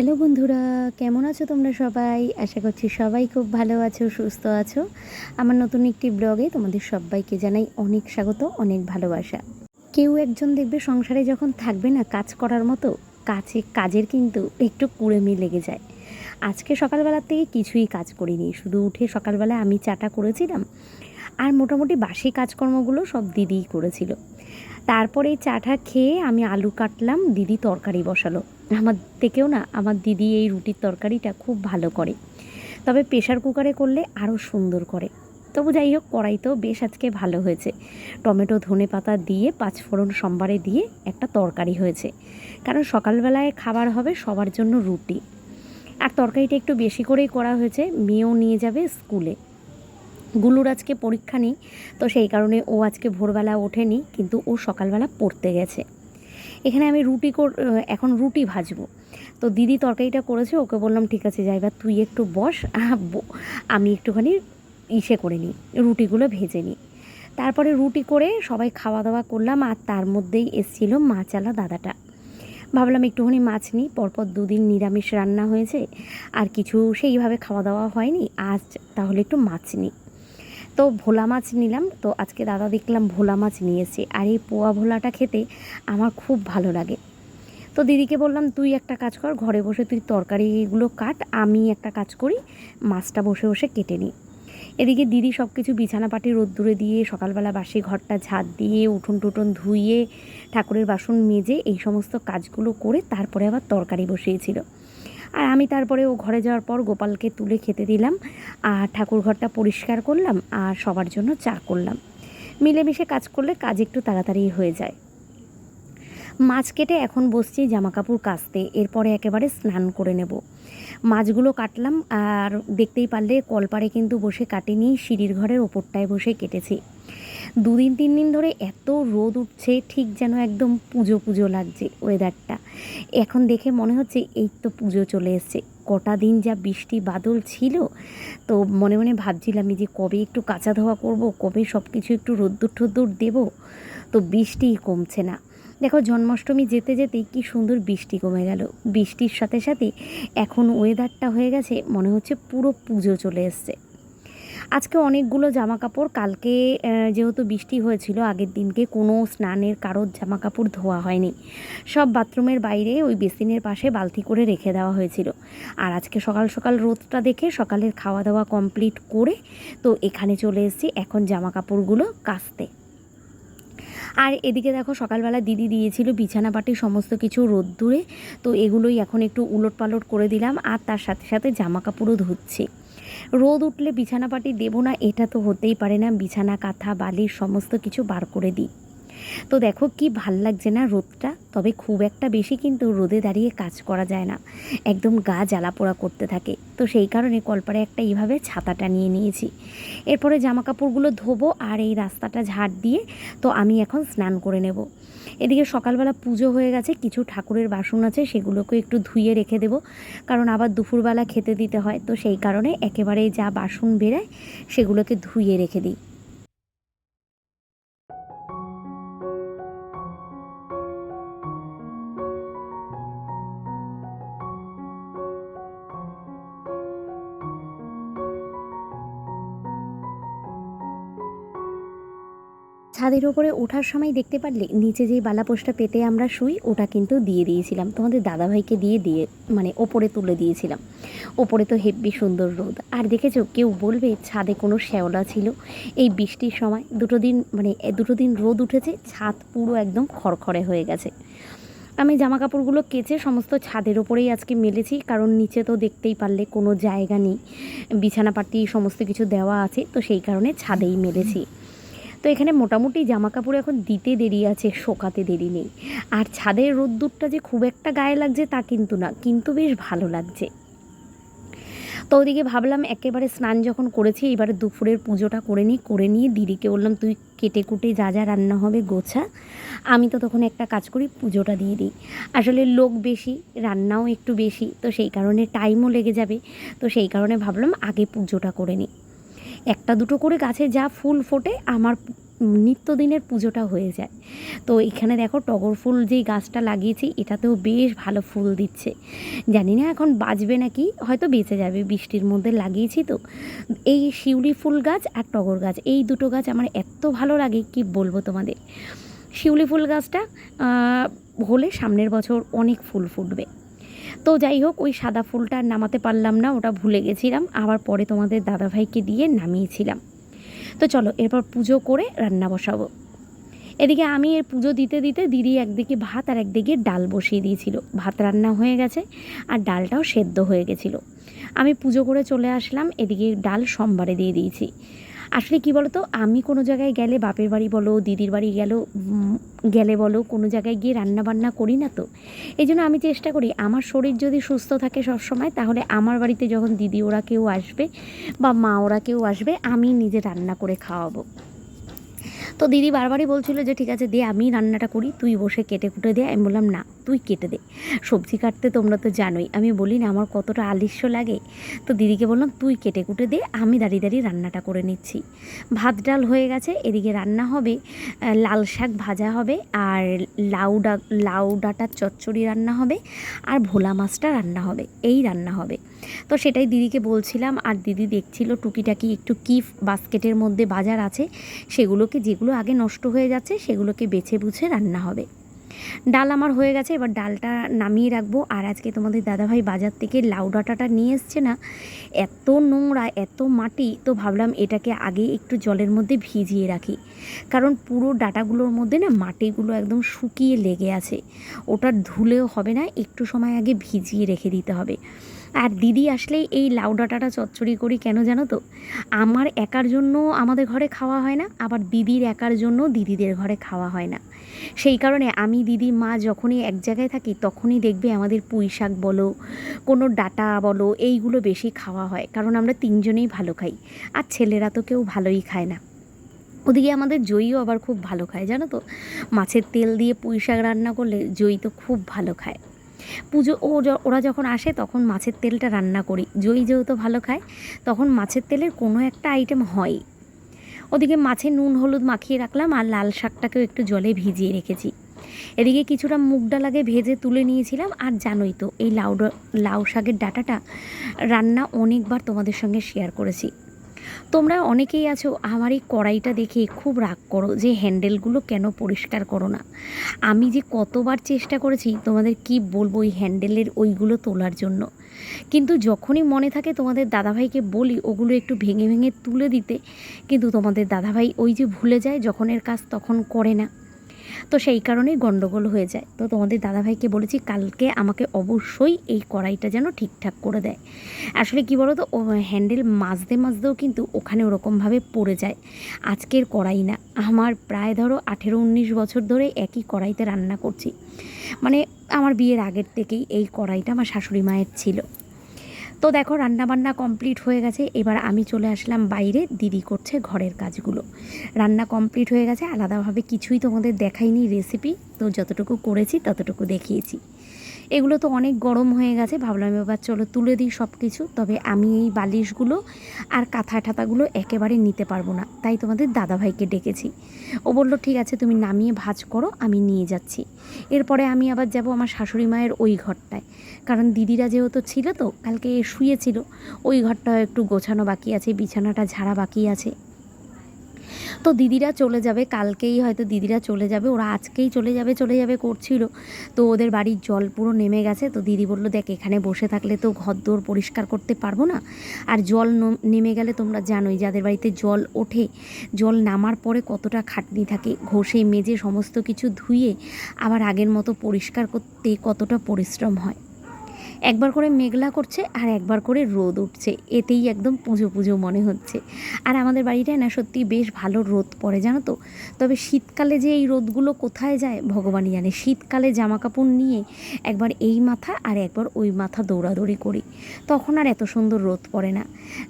Hello বন্ধুরা, কেমন আছো তোমরা সবাই? আশা করছি সবাই খুব ভালো আছো, সুস্থ আছো। আমার নতুন একটি ব্লগে তোমাদের সবাইকে জানাই অনেক স্বাগত, অনেক ভালোবাসা। কেউ একজন দেখবে সংসারে যখন থাকবে না কাজ করার মতো, কাছে কাজের কিন্তু একটু কুড়েমি লেগে যায়। আজকে সকালবেলার থেকে কিছুই কাজ করিনি, শুধু উঠে সকালবেলা আমি চাটা করেছিলাম, আর মোটামুটি বাসি কাজকর্মগুলো সব দিদিই করেছিল। তারপরে চাটা খেয়ে আমি আলু কাটলাম, দিদি তরকারি বসালো। আমার থেকেও না, আমার দিদি এই রুটির তরকারিটা খুব ভালো করে। তবে প্রেশার কুকারে করলে আরও সুন্দর করে। তবু যাই হোক, কড়াইতেও বেশ আজকে ভালো হয়েছে। টমেটো, ধনে পাতা দিয়ে, পাঁচফোড়ন সোমবারে দিয়ে একটা তরকারি হয়েছে। কারণ সকালবেলায় খাবার হবে সবার জন্য রুটি। আর তরকারিটা একটু বেশি করেই করা হয়েছে, মেয়েও নিয়ে যাবে স্কুলে। গুলুর আজকে পরীক্ষা নেই, তো সেই কারণে ও আজকে ভোরবেলা ওঠেনি, কিন্তু ও সকালবেলা পড়তে গেছে। এখানে আমি রুটি এখন রুটি ভাজবো। তো দিদি তরকারিটা করেছে, ওকে বললাম, ঠিক আছে যাই এবার তুই একটু বস ব- আমি একটুখানি ইসে করে নিই, রুটিগুলো ভেজে নিই। তারপরে রুটি করে সবাই খাওয়া দাওয়া করলাম, আর তার মধ্যেই এসছিল মাছালা দাদাটা। ভাবলাম একটুখানি মাছ নিই, পরপর দুদিন নিরামিষ রান্না হয়েছে, আর কিছু সেইভাবে খাওয়া দাওয়া হয়নি, আজ তাহলে একটু মাছ নিই। তো ভোলা মাছ নিলাম। তো আজকে দাদা দেখলাম ভোলা মাছ নিয়ে এসেছে। আর এই পোয়া ভোলাটা খেতে আমার খুব ভালো লাগে। তো দিদিকে বললাম, তুই একটা কাজ কর, ঘরে বসে তুই তরকারিগুলো কাট, আমি একটা কাজ করি, মাছটা বসে বসে কেটে নিই। এদিকে দিদি সব কিছু বিছানাপাটি রোদ্দুরে দিয়ে সকালবেলা বাসি ঘরটা ঝাঁট দিয়ে, উঠোন টুটন ধুইয়ে, ঠাকুরের বাসন মেজে এই সমস্ত কাজগুলো করে তারপরে আবার তরকারি বসিয়েছিল। আর আমি তারপরে ও ঘরে যাওয়ার পর গোপালকে তুলে খেতে দিলাম। আর ঠাকুর ঘরটা পরিষ্কার করলাম আর সবার জন্য চা করলাম। মিলেমিশে কাজ করলে কাজ একটু তাড়াতাড়ি হয়ে যায়। মাছ কেটে এখন বসছি জামা কাপড় কাচতে, এরপরে একেবারে স্নান করে নেব। মাছগুলো কাটলাম আর দেখতেই পারলে কলপারে কিন্তু বসে কাটিনি, সিঁড়ির ঘরের ওপরটায় বসে কেটেছি। দুদিন, তিন দিন ধরে এত রোদ উঠছে, ঠিক যেন একদম পুজো পুজো লাগছে ওয়েদারটা এখন দেখে মনে হচ্ছে এই তো পুজো চলে এসছে। কটা দিন যা বৃষ্টি বাদল ছিল, তো মনে মনে ভাবছিলাম যে কবে একটু কাঁচা ধোয়া করব, কবে সব কিছু একটু রোদ্দুর ঠোদ্দুর দেবো, তো বৃষ্টিই কমছে না। দেখো, জন্মাষ্টমী যেতে যেতেই কি সুন্দর বৃষ্টি কমে গেল। বৃষ্টির সাথে সাথে এখন ওয়েদারটা হয়ে গেছে, মনে হচ্ছে পুরো পুজো চলে এসছে। আজকে অনেকগুলো জামা কাপড় কালকে যেহেতু বৃষ্টি হয়েছিল, আগের দিনকে কোনো স্নানের কারোর জামা কাপড় ধোয়া হয়নি। সব বাথরুমের বাইরে ওই বেসিনের পাশে বালতি করে রেখে দেওয়া হয়েছিল। আর আজকে সকাল সকাল রোদটা দেখে সকালের খাওয়া দাওয়া কমপ্লিট করে তো এখানে চলে এসেছি এখন জামা কাপড়গুলো কাচতে। আর এদিকে দেখো সকালবেলা দিদি দিয়েছিল বিছানা পাটি সমস্ত কিছু রোদ্দুরে, তো এগুলোই এখন একটু উলট পালট করে দিলাম। আর তার সাথে সাথে জামা কাপড়ও ধুচ্ছি। রোদ উঠলে বিছানা পাটি দেবো না, এটা তো হতেই পারে না। বিছানা, কাঁথা বালির সমস্ত কিছু বার করে দিই। তো দেখো কি ভালো লাগছে না রোদটা? তবে খুব একটা বেশি কিন্তু রোদে দাঁড়িয়ে কাজ করা যায় না। একদম গা জ্বালা পোড়া করতে থাকে। তো সেই কারণে কলপারে একটা এইভাবে ছাতাটা নিয়ে নিয়েছি। এরপরে জামা কাপড়গুলো ধোবো আর এই রাস্তাটা ঝাড় দিয়ে তো আমি এখন স্নান করে নেব। এদিকে সকালবেলা পুজো হয়ে গেছে, কিছু ঠাকুরের বাসন আছে, সেগুলোকে একটু ধুয়ে রেখে দেব। কারণ আবার দুপুরবেলা খেতে দিতে হয়। তো সেই কারণে একেবারে যা বাসন বেরায়, সেগুলোকে ধুয়ে রেখে দিই। ছাদের ওপরে ওঠার সময় দেখতে পারলে নিচে যেই বালাপোষটা পেতে আমরা শুই, ওটা কিন্তু দিয়ে দিয়েছিলাম। তোমাদের দাদাভাইকে দিয়ে দিয়ে মানে ওপরে তুলে দিয়েছিলাম। ওপরে তো হেব্বি সুন্দর রোদ। আর দেখেছ, কেউ বলবে ছাদে কোনো শ্যাওলা ছিল? এই বৃষ্টির সময় দুটো দিন মানে দুটো দিন রোদ উঠেছে, ছাদ পুরো একদম খড়খড়ে হয়ে গেছে। আমি জামা কাপড়গুলো কেচে সমস্ত ছাদের ওপরেই আজকে মেলেছি, কারণ নিচে তো দেখতেই পারলে কোনো জায়গা নেই। বিছানা পাটি সমস্ত কিছু দেওয়া আছে, তো সেই কারণে ছাদেই মেলেছি। তো এখানে মোটামুটি জামা কাপড় এখন দিতে দেরি আছে, শোকাতে দেরি নেই। আর ছাদের রোদ্দুরটা যে খুব একটা গায়ে লাগছে তা কিন্তু না, কিন্তু বেশ ভালো লাগছে। তো ওদিকে ভাবলাম একেবারে স্নান যখন করেছি, এবারে দুপুরের পুজোটা করে নিই, করে নিয়ে দিদিকে বললাম, তুই কেটে কুটে যা যা রান্না হবে গোছা, আমি তো তখন একটা কাজ করি, পুজোটা দিয়ে দিই। আসলে লোক বেশি, রান্নাও একটু বেশি, তো সেই কারণে টাইমও লেগে যাবে। তো সেই কারণে ভাবলাম আগে পুজোটা করে নিই। একটা দুটো করে গাছে যা ফুল ফোটে, আমার নিত্যদিনের পুজোটা হয়ে যায়। তো এখানে দেখো টগর ফুল যেই গাছটা লাগিয়েছি, এটাতেও বেশ ভালো ফুল দিচ্ছে। জানি না এখন বাঁচবে নাকি, হয়তো বেঁচে যাবে, বৃষ্টির মধ্যে লাগিয়েছি তো। এই শিউলি ফুল গাছ আর টগর গাছ, এই দুটো গাছ আমার এত ভালো লাগে, কি বলব তোমাদের? শিউলি ফুল গাছটা হলে সামনের বছর অনেক ফুল ফুটবে। তো যাই হোক ওই সাদা ফুলটা আর নামাতে পারলাম না, ওটা ভুলে গেছিলাম। আবার পরে তোমাদের দাদাভাইকে দিয়ে নামিয়েছিলাম। তো চলো, এরপর পুজো করে রান্না বসাবো। এদিকে আমি এর পুজো দিতে দিতে দিদি একদিকে ভাত আর একদিকে ডাল বসিয়ে দিয়েছিল। ভাত রান্না হয়ে গেছে আর ডালটাও সেদ্ধ হয়ে গেছিল। আমি পুজো করে চলে আসলাম, এদিকে ডাল সোমবারে দিয়ে দিয়েছি। আসলে কি বলো তো আমি কোনো জায়গায় গেলে বাপের বাড়ি বলো, দিদির বাড়ি গেল গেলে বলো, কোনো জায়গায় গিয়ে রান্না বান্না করি না তো। এই জন্য আমি চেষ্টা করি, আমার শরীর যদি সুস্থ থাকে সব সময় তাহলে আমার বাড়িতে যখন দিদি ওরা কেউ আসবে বা মা ওরা কেউ আসবে, আমি নিজে রান্না করে খাওয়াবো। তো দিদি বারবারই বলছিল যে, ঠিক আছে, দে আমি রান্নাটা করি, তুই বসে কেটে কুটে দে। আমি বললাম, না। তুই কেটে দে। সবজি কাটতে তোমরা তো জানোই, আমি বলি না আমার কতটা আলিস্য লাগে। তো দিদিকে বললাম, তুই কেটে কুটে দে, আমি দাঁড়িয়ে দাঁড়িয়ে রান্নাটা করে নিচ্ছি। ভাত ডাল হয়ে গেছে, এদিকে রান্না হবে লাল শাক ভাজা হবে, আর লাউ ডা, লাউ ডাঁটার চচ্চড়ি রান্না হবে, আর ভোলা মাছটা রান্না হবে, এই রান্না হবে। তো সেটাই দিদিকে বলছিলাম, আর দিদি দেখছিল টুকিটাকি একটু কি বাস্কেটের মধ্যে বাজার আছে, সেগুলোকে যেগুলো আগে নষ্ট হয়ে যাচ্ছে, সেগুলোকে বেছে বুঝে রান্না হবে। ডাল আমার হয়ে গেছে, এবার ডালটা নামিয়ে রাখব। আর আজকে তোমাদের দাদাভাই বাজার থেকে লাউ ডাঁটাটা নিয়ে এসছে না, এত নোংরা, এত মাটি, তো ভাবলাম এটাকে আগে একটু জলের মধ্যে ভিজিয়ে রাখি। কারণ পুরো ডাটাগুলোর মধ্যে না মাটিগুলো একদম শুকিয়ে লেগে আছে, ওটা ধুলেও হবে না, একটু সময় আগে ভিজিয়ে রেখে দিতে হবে। আর দিদি আসলেই এই লাউ ডাঁটাটা চচ্চড়ি করি কেন জানো তো? আমার একার জন্য আমাদের ঘরে খাওয়া হয় না, আবার দিদির একার জন্য দিদিদের ঘরে খাওয়া হয় না। সেই কারণে আমি, দিদি, মা যখনই এক জায়গায় থাকি তখনই দেখবে আমাদের পুঁই শাক বলো, কোনো ডাটা বলো, এইগুলো বেশি খাওয়া হয়, কারণ আমরা তিনজনেই ভালো খাই, আর ছেলেরা তো কেউ ভালোই খায় না। ওদিকে আমাদের জয়ীও আবার খুব ভালো খায়, জানো তো? মাছের তেল দিয়ে পুঁই শাক রান্না করলে জয়ী তো খুব ভালো খায়। পুজো ও ওরা যখন আসে তখন মাছের তেলটা রান্না করি। জয়ী যেহেতু ভালো খায়, তখন মাছের তেলের কোনো একটা আইটেম হয়। ওদিকে মাছে নুন, হলুদ মাখিয়ে রাখলাম আর লাল শাকটাকেও একটু জলে ভিজিয়ে রেখেছি। এদিকে কিছুটা মুগ ডাল আগে ভেজে তুলে নিয়েছিলাম আর জানোই তো, এই লাউ লাউ শাকের ডাটাটা রান্না অনেকবার তোমাদের সঙ্গে শেয়ার করেছি। তোমরা অনেকেই আছো, আমার এই কড়াইটা দেখে খুব রাগ করো যে হ্যান্ডেলগুলো কেন পরিষ্কার করো না। আমি যে কতবার চেষ্টা করেছি তোমাদের কি বলব ওই হ্যান্ডেলের ওইগুলো তোলার জন্য। কিন্তু যখনই মনে থাকে তোমাদের দাদাভাইকে বলি, ওগুলো একটু ভেঙে ভেঙে তুলে দিতে, কিন্তু তোমাদের দাদাভাই ওই যে ভুলে যায় যখনের কাজ তখন করে না। তো সেই কারণেই গণ্ডগোল হয়ে যায়। তো তোমাদের দাদাভাইকে বলেছি, কালকে আমাকে অবশ্যই এই কড়াইটা যেন ঠিকঠাক করে দেয়। আসলে কি বলো তো হ্যান্ডেল মাজতে মাজতেও কিন্তু ওখানে ওরকমভাবে পড়ে যায়। আজকের কড়াই না। আমার প্রায় ধরো আঠেরো উনিশ বছর ধরে একই কড়াইতে রান্না করছি। মানে আমার বিয়ের আগের থেকেই এই কড়াইটা আমার শাশুড়ি মায়ের ছিল। তো দেখো, রান্নাবান্না কমপ্লিট হয়ে গেছে। এবার আমি চলে আসলাম বাইরে। দিদি করছে ঘরের কাজগুলো। রান্না কমপ্লিট হয়ে গেছে। আলাদাভাবে কিছুই তোমাদের দেখাইনি রেসিপি। তো যতটুকু করেছি ততটুকু দেখিয়েছি। এগুলো তো অনেক গরম হয়ে গেছে। ভাবলাম এবার চলো তুলে দিই সব কিছু তবে আমি এই বালিশগুলো আর কাঁথা ঠাতাগুলো একেবারে নিতে পারব না। তাই তোমাদের দাদাভাইকে ডেকেছি। ও বলল, ঠিক আছে, তুমি নামিয়ে ভাজ করো, আমি নিয়ে যাচ্ছি। এরপরে আমি আবার যাব আমার শাশুড়ি মায়ের ওই ঘরটায়। কারণ দিদিরা যেহেতু ছিল তো, কালকে শুয়েছিল ওই ঘরটাও একটু গোছানো বাকি আছে, বিছানাটা ঝাড়া বাকি আছে। তো দিদিরা চলে যাবে, কালকেই হয়তো দিদিরা চলে যাবে, ওরা আজকেই চলে যাবে চলে যাবে করছিল। তো ওদের বাড়ির জল পুরো নেমে গেছে, তো দিদি বলল, দেখ, এখানে বসে থাকলে তো ঘর দোর পরিষ্কার করতে পারব না। আর জল নম- গেলে তোমরা জানোই, যাদের বাড়িতে জল ওঠে, জল নামার পরে কতটা খাটনি থাকে, ঘষে, মেজে, সমস্ত কিছু ধুয়ে, আবার আগের মতো পরিষ্কার করতে কতটা পরিশ্রম হয়। একবার করে মেঘলা করছে আর একবার করে রোদ উঠছে। এতেই একদম পুজো পুজো মনে হচ্ছে। আর আমাদের বাড়িটায় না সত্যি বেশ ভালো রোদ পড়ে, জানো তো? তবে শীতকালে যে এই রোদগুলো কোথায় যায় ভগবানই জানে। শীতকালে জামা কাপড় নিয়ে একবার এই মাথা আর একবার ওই মাথা দৌড়াদৌড়ি করি। তখন আর এত সুন্দর রোদ পড়ে না।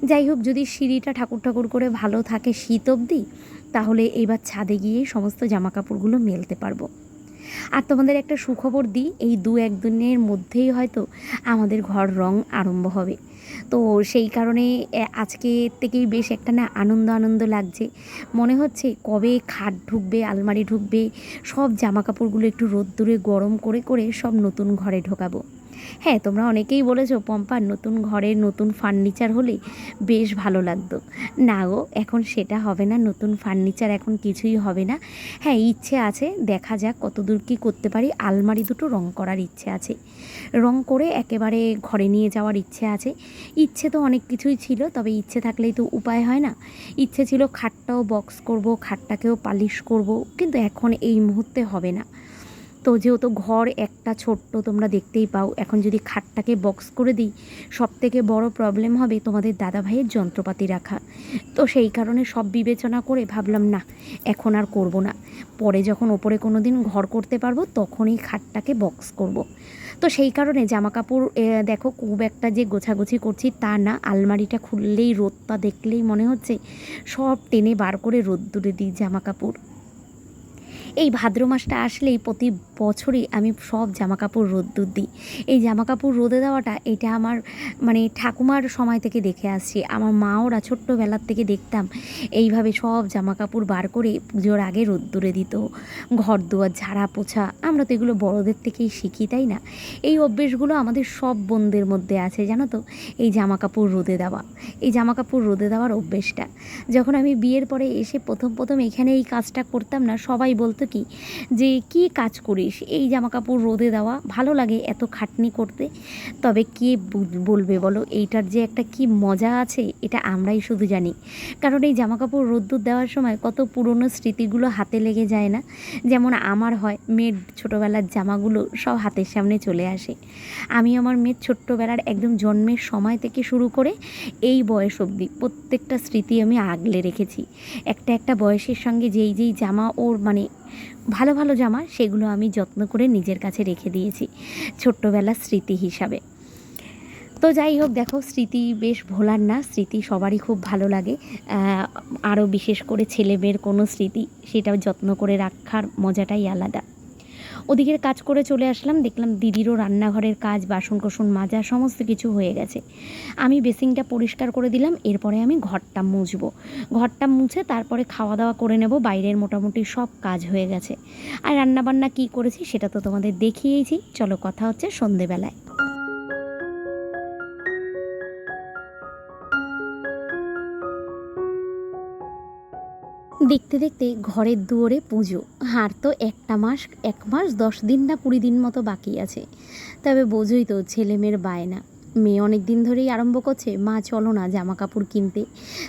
যাই হোক, যদি সিঁড়িটা ঠাকুর ঠাকুর করে ভালো থাকে শীত অবধি, তাহলে এইবার ছাদে গিয়ে সমস্ত জামা কাপড়গুলো মেলতে পারব। আর তোমাদের একটা সুখবর দিই, এই দু একদিনের মধ্যেই হয়তো আমাদের ঘর রং আরম্ভ হবে। তো সেই কারণে আজকে থেকেই বেশ একটা না আনন্দ আনন্দ লাগছে। মনে হচ্ছে কবে খাট ঢুকবে, আলমারি ঢুকবে, সব জামা কাপড়গুলো একটু রোদ্দুরে গরম করে করে সব নতুন ঘরে ঢোকাবো। হ্যাঁ তোমরা অনেকেই বলেছ পম্পার নতুন ঘরের নতুন ফার্নিচার হলে বেশ ভালো লাগতো। না গো, এখন সেটা হবে না, নতুন ফার্নিচার এখন কিছুই হবে না। হ্যাঁ ইচ্ছে আছে, দেখা যাক কতদূর কী করতে পারি। আলমারি দুটো রং করার ইচ্ছে আছে। রং করে একেবারে ঘরে নিয়ে যাওয়ার ইচ্ছে আছে। ইচ্ছে তো অনেক কিছুই ছিল, তবে ইচ্ছে থাকলেই তো উপায় হয় না। ইচ্ছে ছিল খাটটাও বক্স করব, খাটটাকেও পালিশ করব, কিন্তু এখন এই মুহূর্তে হবে না। তো যেহেতু ঘর একটা ছোট্ট তোমরা দেখতেই পাও, এখন যদি খাটটাকে বক্স করে দিই সব থেকে বড় প্রবলেম হবে তোমাদের দাদা ভাইয়ের যন্ত্রপাতি রাখা। তো সেই কারণে সব বিবেচনা করে ভাবলাম, না, এখন আর করব না। পরে যখন ওপরে কোনো দিন ঘর করতে পারব, তখনই খাটটাকে বক্স করব। তো সেই কারণে জামা কাপড় দেখো খুব একটা যে গোছাগুছি করছি তা না, আলমারিটা খুললেই রোদটা দেখলেই মনে হচ্ছে সব টেনে বার করে রোদ্দুরে দিই জামা কাপড় এই ভাদ্র মাসটা আসলেই প্রতি বছরই আমি সব জামা কাপড় রোদ্দুর দিই। এই জামা কাপড় রোদে দেওয়াটা এটা আমার মানে ঠাকুমার সময় থেকে দেখে আসছি। আমার মা ওরা ছোট্টবেলার থেকে দেখতাম এইভাবে সব জামা কাপড় বার করে পুজোর আগে রোদ্দুরে দিত। ঘর দুয়ার, ঝাড়া পোছা, আমরা তো এগুলো বড়দের থেকেই শিখি, তাই না? এই অভ্যেসগুলো আমাদের সব বোনদের মধ্যে আছে, জানো তো? এই জামা কাপড় রোদে দেওয়া। এই জামা কাপড় রোদে দেওয়ার অভ্যেসটা। যখন আমি বিয়ের পরে এসে প্রথম প্রথম এখানে এই কাজটা করতাম না, সবাই বলতো কি? যে কি কাজ করিস? এই জামা কাপড় রোদে দেওয়া, ভালো লাগে এত খাটনি করতে। তবে কে বলবে বলো? এইটার যে একটা কি মজা আছে, এটা আমরাই শুধু জানি। কারণ এই জামা কাপড় রোদ্দুর দেওয়ার সময় কত পুরনো স্মৃতিগুলো হাতে লেগে যায় না? যেমন আমার হয়, মেয়ের ছোটোবেলার জামাগুলো সব হাতের সামনে চলে আসে। আমি আমার মেয়ের ছোট্টবেলার একদম জন্মের সময় থেকে শুরু করে এই বয়স অবধি প্রত্যেকটা স্মৃতি আমি আগলে রেখেছি। একটা একটা বয়সের সঙ্গে যেই যেই জামা ওর মানে ভালো ভালো জামা সেগুলো আমি যত্ন করে নিজের কাছে রেখে দিয়েছি ছোট্টবেলার স্মৃতি হিসাবে। তো যাই হোক, দেখো স্মৃতি বেশ ভোলার না, স্মৃতি সবারই খুব ভালো লাগে। আরও বিশেষ করে ছেলে মেয়ের কোনো স্মৃতি সেটা যত্ন করে রাখার মজাটাই আলাদা। ওদিকের কাজ করে চলে আসলাম, দেখলাম দিদিরও রান্নাঘরের কাজ বাসন কোসন মাজা, সমস্ত কিছু হয়ে গেছে। আমি বেসিংটা পরিষ্কার করে দিলাম, এরপরে আমি ঘরটা মুছব। ঘরটা মুছে তারপরে খাওয়া দাওয়া করে নেব, বাইরের মোটামুটি সব কাজ হয়ে গেছে। আর রান্নাবান্না কী করেছি সেটা তো তোমাদের দেখিয়েইছি। চলো কথা হচ্ছে সন্ধেবেলায়। দেখতে দেখতে ঘরের দুয়ারে পুজো। আর তো একটা মাস, এক মাস, দশ দিন না কুড়ি দিন মতো বাকি আছে। তবে বোঝোই তো ছেলেমেয়ের বায়না। মেয়ে অনেক দিন ধরেই আরম্ভ করছে, মা, চলো না জামা কাপড় কিনতে।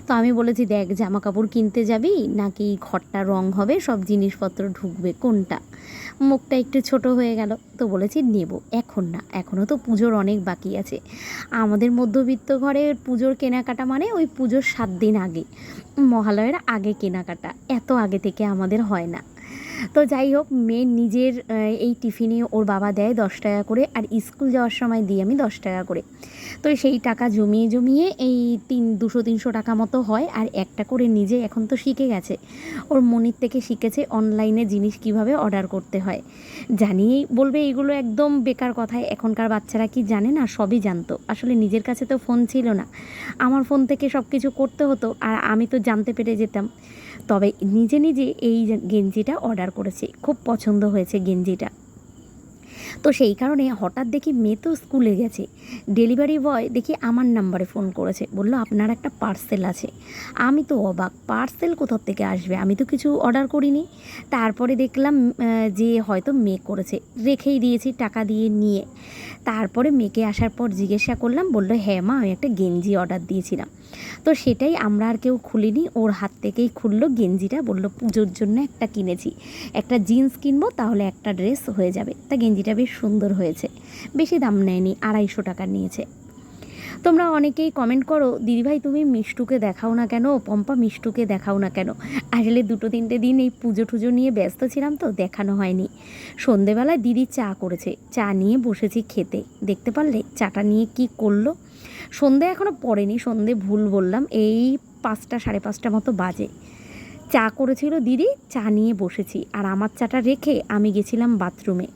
তো আমি বলেছি, দেখ জামা কাপড় কিনতে যাবি, নাকি ঘরটা রং হবে, সব জিনিসপত্র ঢুকবে, কোনটা? মুখটা একটু ছোট হয়ে গেল, তো বলেছি, নেব, এখন না এখনও তো পুজোর অনেক বাকি আছে। আমাদের মধ্যবিত্ত ঘরে পুজোর কেনাকাটা মানে ওই পুজোর সাত দিন আগে, মহালয়ের আগে কেনাকাটা, এত আগে থেকে আমাদের হয় না। তো যাই হোক, মেয়ে নিজের এই টিফিনে ওর বাবা দেয় দশ টাকা করে আর স্কুল যাওয়ার সময় দিই আমি দশ টাকা করে। তো সেই টাকা জমিয়ে জমিয়ে এই তিন, দুশো, তিনশো টাকা মতো হয় আর একটা করে নিজে এখন তো শিখে গেছে। ওর মনির থেকে শিখেছে অনলাইনে জিনিস কীভাবে অর্ডার করতে হয়। জানিয়েই বলবে এগুলো একদম বেকার কথায়, এখনকার বাচ্চারা কি জানে না? সবই জানতো। আসলে নিজের কাছে তো ফোন ছিল না। আমার ফোন থেকে সব কিছু করতে হতো আর আমি তো জানতে পেরে যেতাম। তবে নিজে নিজে এই গেঞ্জিটা অর্ডার করেছি, খুব পছন্দ হয়েছে গেঞ্জিটা। তো সেই কারণে হঠাৎ দেখি মেয়ে তো স্কুলে গেছে। ডেলিভারি বয় দেখি আমার নাম্বারে ফোন করেছে। বলল, আপনার একটা পার্সেল আছে। আমি তো অবাক, পার্সেল কোথার থেকে আসবে? আমি তো কিছু অর্ডার করিনি। তারপরে দেখলাম যে হয়তো মেয়ে করেছে। রেখেই দিয়েছি, টাকা দিয়ে নিয়ে। তারপরে মেয়েকে আসার পর জিজ্ঞাসা করলাম, বলল হ্যাঁ মা, আমি একটা গেঞ্জি অর্ডার দিয়েছিলাম। তো সেটাই আমরা আর কেউ খুলিনি। ওর হাত থেকেই খুললো, গেঞ্জিটা বলল, পুজোর জন্য একটা কিনেছি। একটা জিন্স কিনবো, তাহলে একটা ড্রেস হয়ে যাবে। তা গেঞ্জিটা বেশ সুন্দর হয়েছে। বেশি দাম নেয়নি, আড়াইশো টাকা নিয়েছে। তোমরা অনেকেই কমেন্ট করো দিদিভাই তুমি মিষ্টুকে দেখাও না কেন? পম্পা মিষ্টুকে দেখাও না কেন? আসলে দুটো তিনটে দিন এই পুজো টুজো নিয়ে ব্যস্ত ছিলাম তো, দেখানো হয়নি। সন্ধেবেলায় দিদি চা করেছে। চা নিয়ে বসেছি খেতে। দেখতে পারলে চাটা নিয়ে কি করল? সন্ধে এখনও পড়েনি, সন্ধে ভুল বললাম। এই পাঁচটা, সাড়ে পাঁচটা মতো বাজে। চা করেছিল দিদি, চা নিয়ে বসেছি। আর আমার চাটা রেখে আমি গেছিলাম বাথরুমে।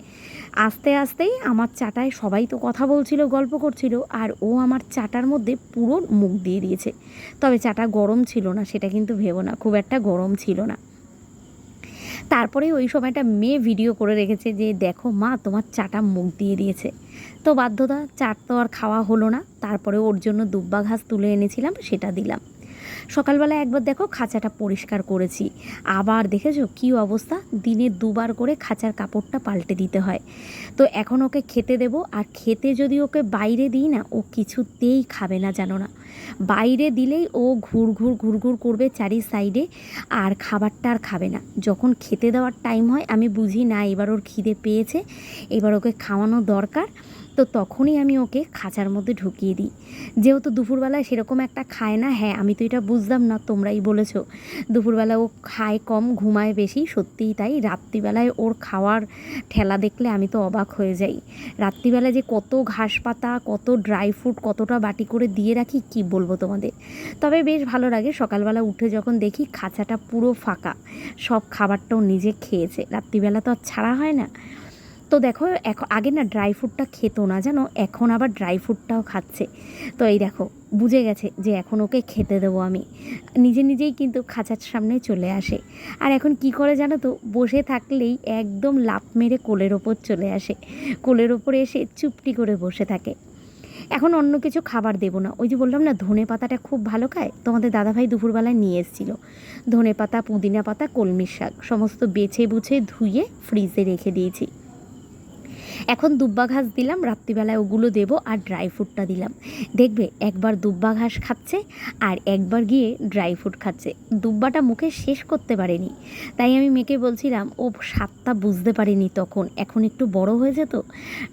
আস্তে আস্তেই আমার চাটায় সবাই তো কথা বলছিল, গল্প করছিল, আর ও আমার চাটার মধ্যে পুরো মুখ দিয়ে দিয়েছে। তবে চাটা গরম ছিল না, সেটা কিন্তু ভেবো না, খুব একটা গরম ছিল না। তারপরে ওই সময়টা মেয়ে ভিডিও করে রেখেছে যে, দেখো মা, তোমার চাটা মুখ দিয়ে দিয়েছে। তো বাধ্যতা, চাট তো আর খাওয়া হলো না, তারপরে ওর জন্য দুব্বা ঘাস তুলে এনেছিলাম, সেটা দিলাম। সকালবেলা একবার দেখো খাঁচাটা পরিষ্কার করেছি। আবার দেখেছ কী অবস্থা? দিনে দুবার করে খাঁচার কাপড়টা পাল্টে দিতে হয়। তো এখন ওকে খেতে দেবো, আর খেতে যদি ওকে বাইরে দিই না, ও কিছুতেই খাবে না জানো না। বাইরে দিলেই ও ঘুর ঘুর ঘুর ঘুর করবে চারি সাইডে, আর খাবারটা আর খাবে না। যখন খেতে দেওয়ার টাইম হয়, আমি বুঝি না, এবার ওর খিদে পেয়েছে, এবার ওকে খাওয়ানো দরকার। তো তখনই আমি ওকে খাঁচার মধ্যে ঢুকিয়ে দিই। যেহেতু দুপুরবেলায় সেরকম একটা খায় না হ্যাঁ আমি তো এটা বুঝতাম না, তোমরাই বলেছ। দুপুরবেলা ও খায় কম, ঘুমায় বেশি, সত্যিই তাই। রাত্রিবেলায় ওর খাওয়ার ঠেলা দেখলে আমি তো অবাক হয়ে যাই। রাত্রিবেলায় যে কত ঘাস পাতা, কত ড্রাই ফ্রুট, কতটা বাটি করে দিয়ে রাখি, কি বলব তোমাদের? তবে বেশ ভালো লাগে, সকালবেলা উঠে যখন দেখি খাঁচাটা পুরো ফাঁকা, সব খাবারটাও নিজে খেয়েছে। রাত্রিবেলা তো আর ছাড়া হয় না। তো দেখো এখন আগে না ড্রাই ফ্রুটটা খেতো না, জানো? এখন আবার ড্রাই ফ্রুটটাও খাচ্ছে। তো এই দেখো, বুঝে গেছে যে এখন ওকে খেতে দেবো আমি। নিজে নিজেই কিন্তু খাঁচার সামনে চলে আসে। আর এখন কি করে জানো তো, বসে থাকলেই একদম লাফ মেরে কোলের ওপর চলে আসে। কোলের ওপরে এসে চুপটি করে বসে থাকে। এখন অন্য কিছু খাবার দেবো না। ওই যে বললাম না, ধনে পাতাটা খুব ভালো খায়? তোমাদের দাদাভাই দুপুরবেলায় নিয়ে এসেছিল। ধনে পাতা, পুদিনা পাতা কলমির শাক, সমস্ত বেছে বুছে ধুয়ে ফ্রিজে রেখে দিয়েছি। এখন দুব্বা ঘাস দিলাম, রাত্রিবেলায় ওগুলো দেবো আর ড্রাই ফ্রুটটা দিলাম। দেখবে, একবার দুব্বা ঘাস খাচ্ছে আর একবার গিয়ে ড্রাই ফ্রুট খাচ্ছে। দুব্বাটা মুখে শেষ করতে পারেনি। তাই আমি মেয়েকে বলছিলাম, ও স্বাদটা বুঝতে পারেনি তখন, এখন একটু বড় হয়েছে তো?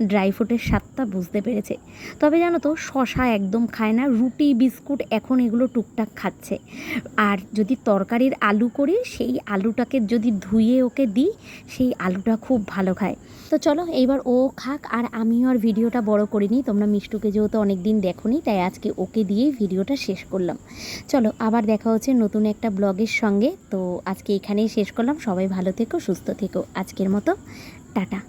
ড্রাই ফ্রুটের স্বাদটা বুঝতে পেরেছে। তবে জানো তো, শশা একদম খায় না, রুটি, বিস্কুট এখন এগুলো টুকটাক খাচ্ছে। আর যদি তরকারির আলু করি, সেই আলুটাকে যদি ধুয়ে ওকে দিই, সেই আলুটা খুব ভালো খায়। তো চলো, এইবার ও খাক, আর আমিও আর ভিডিওটা বড় করিনি। তোমরা মিষ্টুকে যেহেতু অনেক দিন দেখোনি, তাই আজকে ওকে দিয়েই ভিডিওটা শেষ করলাম। চলো, আবার দেখা হচ্ছে নতুন একটা ব্লগের সঙ্গে। তো আজকে এখানেই শেষ করলাম। সবাই ভালো থেকো, সুস্থ থেকো। আজকের মতো, টাটা।